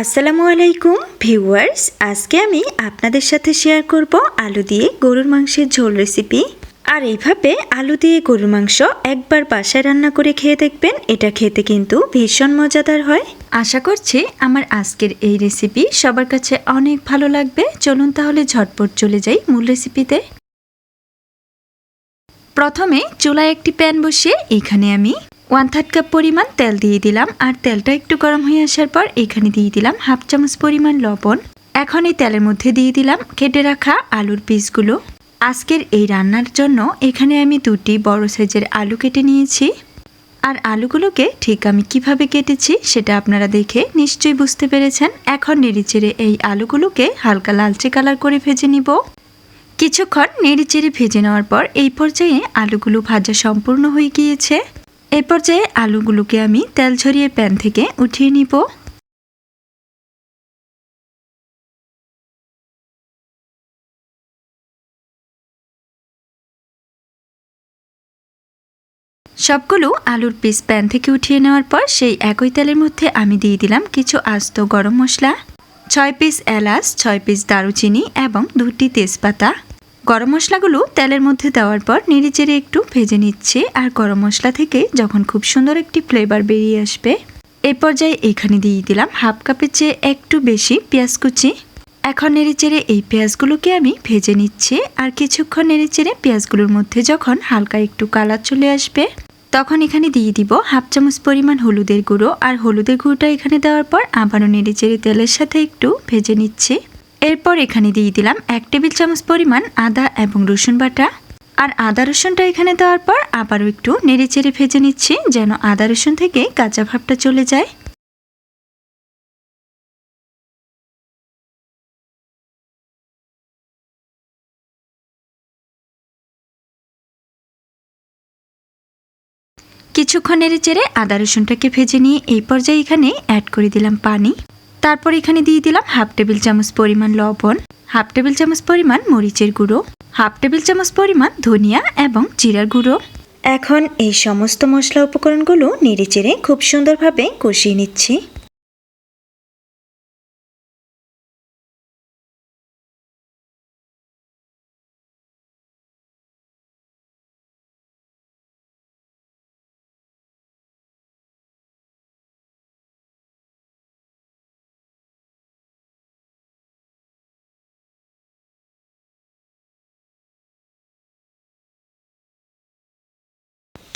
আসসালামু আলাইকুম, ভিউয়ার্স। আজকে আমি আপনাদের সাথে শেয়ার করব আলু দিয়ে গরুর মাংসের ঝোল রেসিপি। আর এইভাবে আলু দিয়ে গরুর মাংস একবার বাসায় রান্না করে খেয়ে দেখবেন, এটা খেতে কিন্তু ভীষণ মজাদার হয়। আশা করছি আমার আজকের এই রেসিপি সবার কাছে অনেক ভালো লাগবে। চলুন তাহলে ঝটপট চলে যাই মূল রেসিপিতে। প্রথমে চুলায় একটি প্যান বসিয়ে এখানে আমি ওয়ান থার্ড কাপ পরিমাণ তেল দিয়ে দিলাম, আর তেলটা একটু গরম হয়ে আসার পর এখানে দিয়ে দিলাম হাফ চামচ পরিমাণ লবণ। এখন এই তেলের মধ্যে দিয়ে দিলাম কেটে রাখা আলুর পিসগুলো। আজকের এই রান্নার জন্য এখানে আমি দুটি বড় সাইজের আলু কেটে নিয়েছি। আর আলুগুলোকে ঠিক আমি কীভাবে কেটেছি সেটা আপনারা দেখে নিশ্চয়ই বুঝতে পেরেছেন। এখন নেড়েচেড়ে এই আলুগুলোকে হালকা লালচে কালার করে ভেজে নিব। কিছুক্ষণ নেড়েচেড়ে ভেজে নেওয়ার পর এই পর্যায়ে আলুগুলো ভাজা সম্পূর্ণ হয়ে গিয়েছে। এই পর্যায়ে আলুগুলোকে আমি তেল ঝরিয়ে প্যান থেকে উঠিয়ে নিব। সবগুলো আলুর পিস প্যান থেকে উঠিয়ে নেওয়ার পর সেই একই তেলের মধ্যে আমি দিয়ে দিলাম কিছু আস্ত গরম মশলা, ছয় পিস এলাচ, ছয় পিস দারুচিনি এবং দুটি তেজপাতা। গরম মশলাগুলো তেলের মধ্যে দেওয়ার পর নেড়েচেড়ে একটু ভেজে নিচ্ছে আর গরম মশলা থেকে যখন খুব সুন্দর একটি ফ্লেভার বেরিয়ে আসবে এই পর্যায়ে এখানে দিয়ে দিলাম হাফ কাপের চেয়ে একটু বেশি পেঁয়াজ কুচি। এখন নেড়েচেড়ে এই পেঁয়াজগুলোকে আমি ভেজে নিচ্ছি আর কিছুক্ষণ নেড়েচেড়ে পেঁয়াজগুলোর মধ্যে যখন হালকা একটু কালার চলে আসবে, তখন এখানে দিয়ে দিব হাফ চামচ পরিমাণ হলুদের গুঁড়ো আর হলুদের গুঁড়োটা এখানে দেওয়ার পর আবারও নেড়েচেড়ে তেলের সাথে একটু ভেজে নিচ্ছি। এরপর এখানে দিয়ে দিলাম এক টেবিল চামচ পরিমাণ আদা এবং রসুন বাটা। আর আদা রসুনটা এখানে দেওয়ার পর আবারও একটু নেড়ে চেড়ে ভেজে নিচ্ছি যেন আদা রসুন থেকে কাঁচা ভাবটা চলে যায়। কিছুক্ষণ নেড়ে চেড়ে আদা রসুনটাকে ভেজে নিয়ে এই পর্যায়ে এখানে অ্যাড করে দিলাম পানি। তারপর এখানে দিয়ে দিলাম হাফ টেবিল চামচ পরিমাণ লবণ, হাফ টেবিল চামচ পরিমাণ মরিচের গুঁড়ো, হাফ টেবিল চামচ পরিমাণ ধনিয়া এবং জিরার গুঁড়ো। এখন এই সমস্ত মশলা উপকরণগুলো নেড়ে চেড়ে খুব সুন্দরভাবে কষিয়ে নিচ্ছি।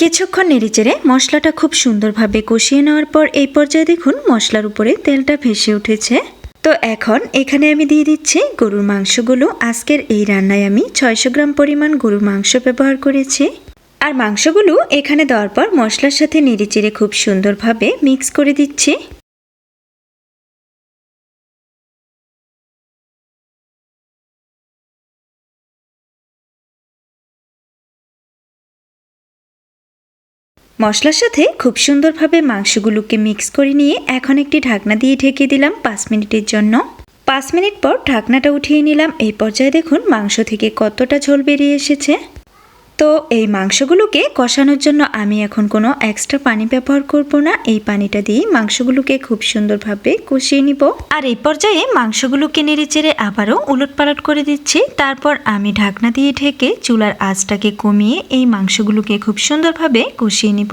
কিছুক্ষণ নেড়েচেড়ে মশলাটা খুব সুন্দরভাবে কষিয়ে নেওয়ার পর এই পর্যায়ে দেখুন মশলার উপরে তেলটা ভেসে উঠেছে। তো এখন এখানে আমি দিয়ে দিচ্ছি গরুর মাংসগুলো। আজকের এই রান্নায় আমি ছয়শো গ্রাম পরিমাণ গরুর মাংস ব্যবহার করেছি। আর মাংসগুলো এখানে দেওয়ার পর মশলার সাথে নেড়েচেড়ে খুব সুন্দরভাবে মিক্স করে দিচ্ছি। মশলার সাথে খুব সুন্দরভাবে মাংসগুলোকে মিক্স করে নিয়ে এখন একটি ঢাকনা দিয়ে ঢেকে দিলাম পাঁচ মিনিটের জন্য। পাঁচ মিনিট পর ঢাকনাটা উঠিয়ে নিলাম। এই পর্যায়ে দেখুন মাংস থেকে কতটা ঝোল বেরিয়ে এসেছে। তো এই মাংসগুলোকে কষানোর জন্য আমি এখন কোনো এক্সট্রা পানি ব্যবহার করব না। এই পানিটা দিয়ে মাংসগুলোকে খুব সুন্দরভাবে কষিয়ে নিব। আর এই পর্যায়ে মাংসগুলোকে নেড়ে চেড়ে আবারও উলট পালট করে দিচ্ছি। তারপর আমি ঢাকনা দিয়ে ঢেকে চুলার আঁচটাকে কমিয়ে এই মাংসগুলোকে খুব সুন্দরভাবে কষিয়ে নিব।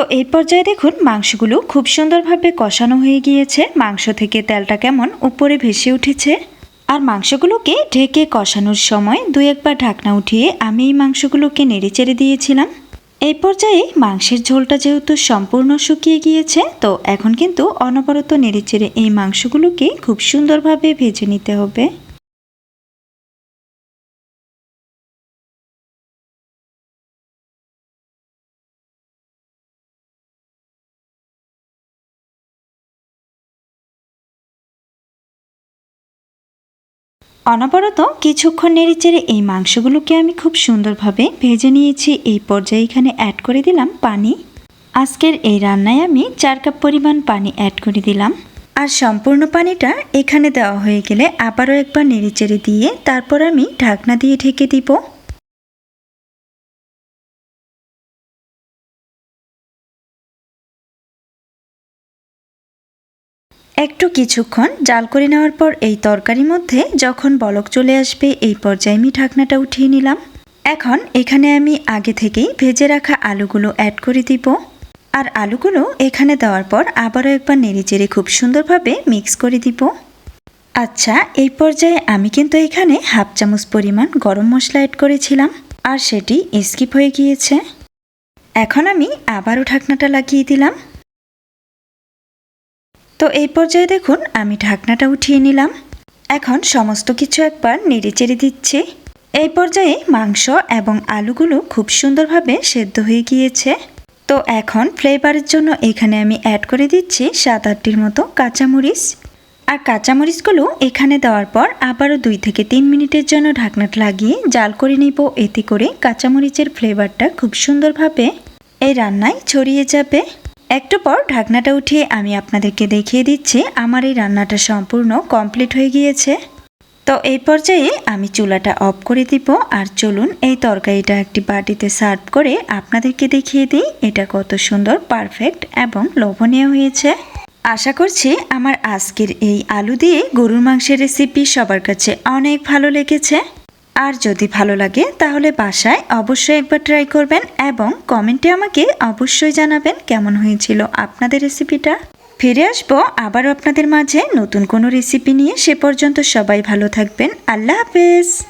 তো এই পর্যায়ে দেখুন, মাংসগুলো খুব সুন্দরভাবে কষানো হয়ে গিয়েছে। মাংস থেকে তেলটা কেমন উপরে ভেসে উঠেছে। আর মাংসগুলোকে ঢেকে কষানোর সময় দু একবার ঢাকনা উঠিয়ে আমি এই মাংসগুলোকে নেড়ে চেড়ে দিয়েছিলাম। এই পর্যায়ে মাংসের ঝোলটা যেহেতু সম্পূর্ণ শুকিয়ে গিয়েছে, তো এখন কিন্তু অনবরত নেড়ে চেড়ে এই মাংসগুলোকে খুব সুন্দরভাবে ভেজে নিতে হবে। অনবরত কিছুক্ষণ নেড়েচেড়ে এই মাংসগুলোকে আমি খুব সুন্দরভাবে ভেজে নিয়েছি। এই পর্যায়ে এখানে অ্যাড করে দিলাম পানি। আজকের এই রান্নায় আমি চার কাপ পরিমাণ পানি অ্যাড করে দিলাম। আর সম্পূর্ণ পানিটা এখানে দেওয়া হয়ে গেলে আবারও একবার নেড়েচেড়ে দিয়ে তারপর আমি ঢাকনা দিয়ে ঢেকে দিব। একটু কিছুক্ষণ জাল করে নেওয়ার পর এই তরকারির মধ্যে যখন বলক চলে আসবে, এই পর্যায়ে আমি ঢাকনাটা উঠিয়ে নিলাম। এখন এখানে আমি আগে থেকেই ভেজে রাখা আলুগুলো অ্যাড করে দিব। আর আলুগুলো এখানে দেওয়ার পর আবারও একবার নেড়েচেড়ে খুব সুন্দরভাবে মিক্স করে দিব। আচ্ছা এই পর্যায়ে আমি কিন্তু এখানে হাফ চামচ পরিমাণ গরম মশলা অ্যাড করেছিলাম, আর সেটি স্কিপ হয়ে গিয়েছে। এখন আমি আবারও ঢাকনাটা লাগিয়ে দিলাম। তো এই পর্যায়ে দেখুন, আমি ঢাকনাটা উঠিয়ে নিলাম। এখন সমস্ত কিছু একবার নেড়ে চেড়ে দিচ্ছি। এই পর্যায়ে মাংস এবং আলুগুলো খুব সুন্দরভাবে সেদ্ধ হয়ে গিয়েছে। তো এখন ফ্লেভারের জন্য এখানে আমি অ্যাড করে দিচ্ছি সাত আটটির মতো কাঁচামরিচ। আর কাঁচামরিচগুলো এখানে দেওয়ার পর আবারও দুই থেকে তিন মিনিটের জন্য ঢাকনাটা লাগিয়ে জাল করে নিব। এতে করে কাঁচামরিচের ফ্লেভারটা খুব সুন্দরভাবে এই রান্নায় ছড়িয়ে যাবে। একটু পর ঢাকনাটা উঠিয়ে আমি আপনাদেরকে দেখিয়ে দিচ্ছি, আমার এই রান্নাটা সম্পূর্ণ কমপ্লিট হয়ে গিয়েছে। তো এই পর্যায়ে আমি চুলাটা অফ করে দিব, আর চলুন এই তরকারিটা একটি বাটিতে সার্ভ করে আপনাদেরকে দেখিয়ে দিই, এটা কত সুন্দর, পারফেক্ট এবং লোভনীয় হয়েছে। আশা করছি আমার আজকের এই আলু দিয়ে গরুর মাংসের রেসিপি সবার কাছে অনেক ভালো লেগেছে। আর যদি ভালো লাগে, তাহলে বাসায় অবশ্যই একবার ট্রাই করবেন এবং কমেন্টে আমাকে অবশ্যই জানাবেন কেমন হয়েছিল আপনাদের রেসিপিটা ফিরে আসব আবারও আপনাদের মাঝে নতুন কোনো রেসিপি নিয়ে। সে পর্যন্ত সবাই ভালো থাকবেন। আল্লাহ হাফেজ।